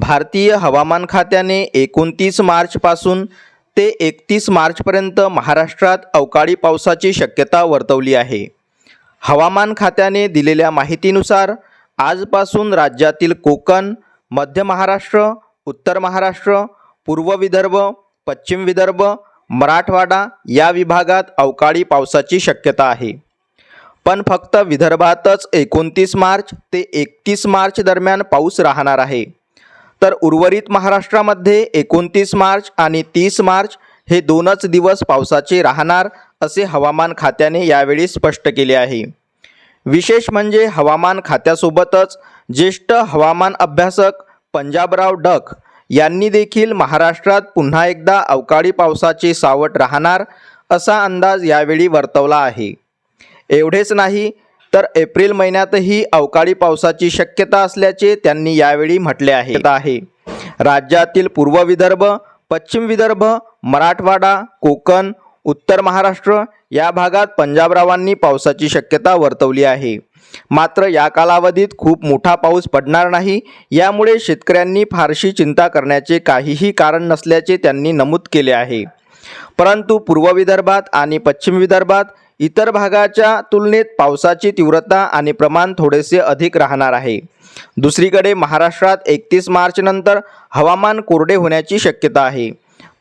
भारतीय हवामान खात्याने एकोणतीस मार्चपासून ते एकतीस मार्चपर्यंत महाराष्ट्रात अवकाळी पावसाची शक्यता वर्तवली आहे. हवामान खात्याने दिलेल्या माहितीनुसार आजपासून राज्यातील कोकण मध्य महाराष्ट्र उत्तर महाराष्ट्र पूर्व विदर्भ पश्चिम विदर्भ मराठवाडा या विभागात अवकाळी पावसाची शक्यता आहे. पण फक्त विदर्भातच एकोणतीस मार्च ते एकतीस मार्च दरम्यान पाऊस राहणार आहे. तर उर्वरित महाराष्ट्रामध्ये एकोणतीस मार्च आणि तीस मार्च हे दोनच दिवस पावसाचे राहणार असे हवामान खात्याने यावेळी स्पष्ट केले आहे. विशेष म्हणजे हवामान खात्यासोबतच ज्येष्ठ हवामान अभ्यासक पंजाबराव डक यांनी देखील महाराष्ट्रात पुन्हा एकदा अवकाळी पावसाचे सावट राहणार असा अंदाज यावेळी वर्तवला आहे. एवढेच नाही तर एप्रिल महिन्यातही अवकाळी पावसाची शक्यता असल्याचे त्यांनी यावेळी म्हटले आहे. राज्यातील पूर्व विदर्भ पश्चिम विदर्भ मराठवाडा कोकण उत्तर महाराष्ट्र या भागात पंजाबरावांनी पावसाची शक्यता वर्तवली आहे. मात्र या कालावधीत खूप मोठा पाऊस पडणार नाही यामुळे शेतकऱ्यांनी फारशी चिंता करण्याचे काहीही कारण नसल्याचे त्यांनी नमूद केले आहे. परंतु पूर्व विदर्भात आणि पश्चिम विदर्भात इतर भागाच्या तुलनेत पावसाची तीव्रता आणि प्रमाण थोडेसे अधिक राहणार आहे. दुसरीकडे महाराष्ट्रात एकतीस मार्चनंतर हवामान कोरडे होण्याची शक्यता आहे.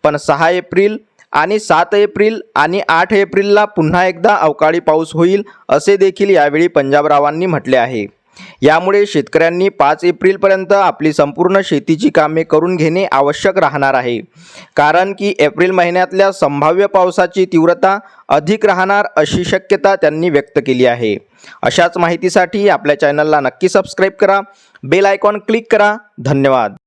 पण सहा एप्रिल आणि सात एप्रिल आणि आठ एप्रिलला पुन्हा एकदा अवकाळी पाऊस होईल असे देखील यावेळी पंजाबरावांनी म्हटले आहे. यामुळे शेतकऱ्यांनी पाच एप्रिलपर्यंत आपली संपूर्ण शेतीची कामे करून घेणे आवश्यक राहणार आहे. कारण की एप्रिल महिन्यातल्या संभाव्य पावसाची तीव्रता अधिक राहणार अशी शक्यता त्यांनी व्यक्त केली आहे. अशाच माहितीसाठी आपल्या चॅनलला नक्की सबस्क्राईब करा बेल आयकॉन क्लिक करा. धन्यवाद.